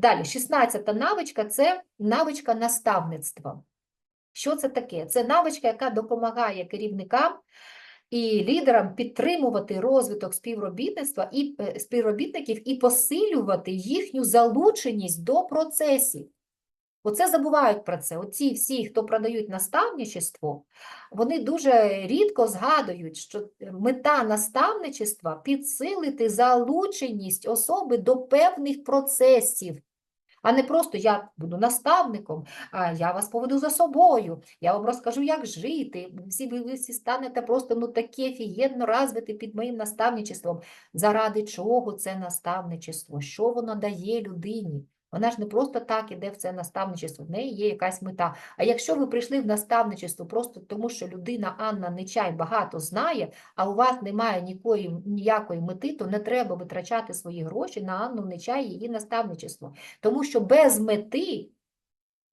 Далі, 16 навичка це навичка наставництва. Що це таке? Це навичка, яка допомагає керівникам і лідерам підтримувати розвиток співробітництва і е, співробітників і посилювати їхню залученість до процесів. Оце забувають про це. Оці всі, хто продають наставничество, вони дуже рідко згадують, що мета наставничества підсилити залученість особи до певних процесів, а не просто я буду наставником, а я вас поведу за собою, я вам розкажу, як жити. Всі ви всі станете просто ну такі фієнно розвити під моїм наставничеством. Заради чого це наставничество? Що воно дає людині? Вона ж не просто так іде в це наставничество, в неї є якась мета. А якщо ви прийшли в наставничество просто тому, що людина Анна Нечай багато знає, а у вас немає нікої, ніякої мети, то не треба витрачати свої гроші на Анну Нечай її наставничество. Тому що без мети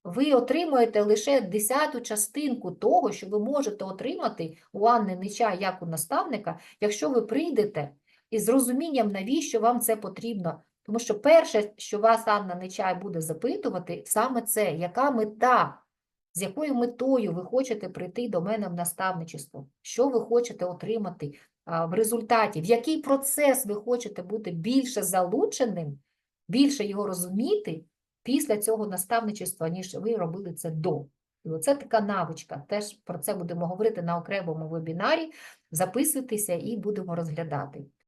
ви отримуєте лише десяту частинку того, що ви можете отримати у Анни Нечай як у наставника, якщо ви прийдете із розумінням, навіщо вам це потрібно. Тому що перше, що вас Анна Нечай буде запитувати, саме це, яка мета, з якою метою ви хочете прийти до мене в наставничество, що ви хочете отримати в результаті, в який процес ви хочете бути більше залученим, більше його розуміти після цього наставничества, ніж ви робили це до. І оце така навичка. Теж про це будемо говорити на окремому вебінарі. Записуйтеся і будемо розглядати.